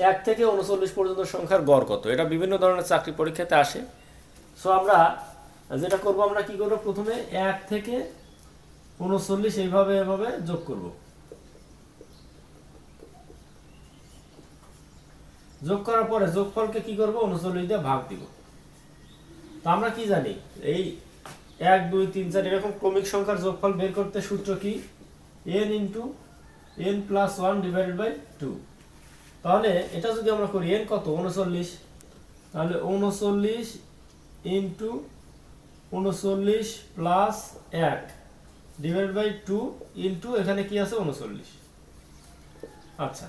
এক থেকে উনচল্লিশ পর্যন্ত সংখ্যার গড় কত? এটা বিভিন্ন ধরনের চাকরি পরীক্ষাতে আসে। সো আমরা, যেটা করব, আমরা কি করব? প্রথমে এক থেকে উনচল্লিশ এইভাবে এভাবে যোগ করব। যোগ করার পরে যোগফলকে কি করব? উনচল্লিশ দিয়ে ভাগ দিব। তো আমরা কি জানি? এই এক, দুই, তিন, চার, এরকম ক্রমিক সংখ্যার যোগফল বের করতে সূত্র কি? N into n plus one divided by two তাহলে এটা যদি আমরা করি এন কত? উনচল্লিশ তাহলে উনচল্লিশ ইন্টু উনচল্লিশ প্লাস এক ডিভাইড বাই টু ইন্টু এখানে কি আছে? উনচল্লিশ আচ্ছা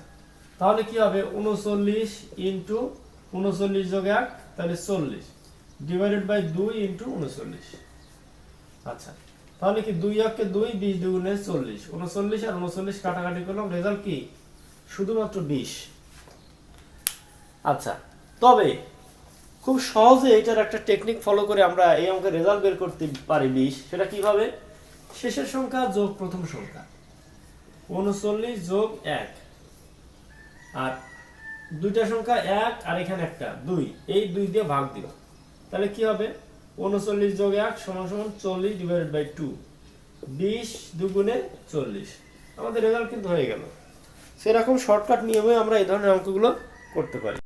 তাহলে কি হবে? উনচল্লিশ ইন্টু উনচল্লিশ যোগ এক, তাহলে চল্লিশ। ডিভাইডেড বাই দুই ইন্টু উনচল্লিশ আচ্ছা তাহলে কি দুই এককে দুই, বিশ দুগুণে চল্লিশ। উনচল্লিশ আর উনচল্লিশ কাটাকাটি করলাম রেজাল্ট কি? শুধুমাত্র বিশ। আচ্ছা তবে খুব সহজে এটার একটা টেকনিক ফলো করে আমরা এই অঙ্কের রেজাল্ট বের করতে পারি বিশ। সেটা কীভাবে? শেষের সংখ্যা যোগ প্রথম সংখ্যা। উনচল্লিশ যোগ এক। আর দুইটা সংখ্যা এক আর এখানে একটা, দুই। এই দুই দিয়ে ভাগ দিব তাহলে কি হবে? উনচল্লিশ যোগ এক সমান সমান চল্লিশ ডিভাইডেড বাই টু বিশ দুগুণে চল্লিশ। আমাদের রেজাল্ট কিন্তু হয়ে গেল। সেরকম শর্টকাট নিয়মে আমরা এই ধরনের অঙ্কগুলো করতে পারি।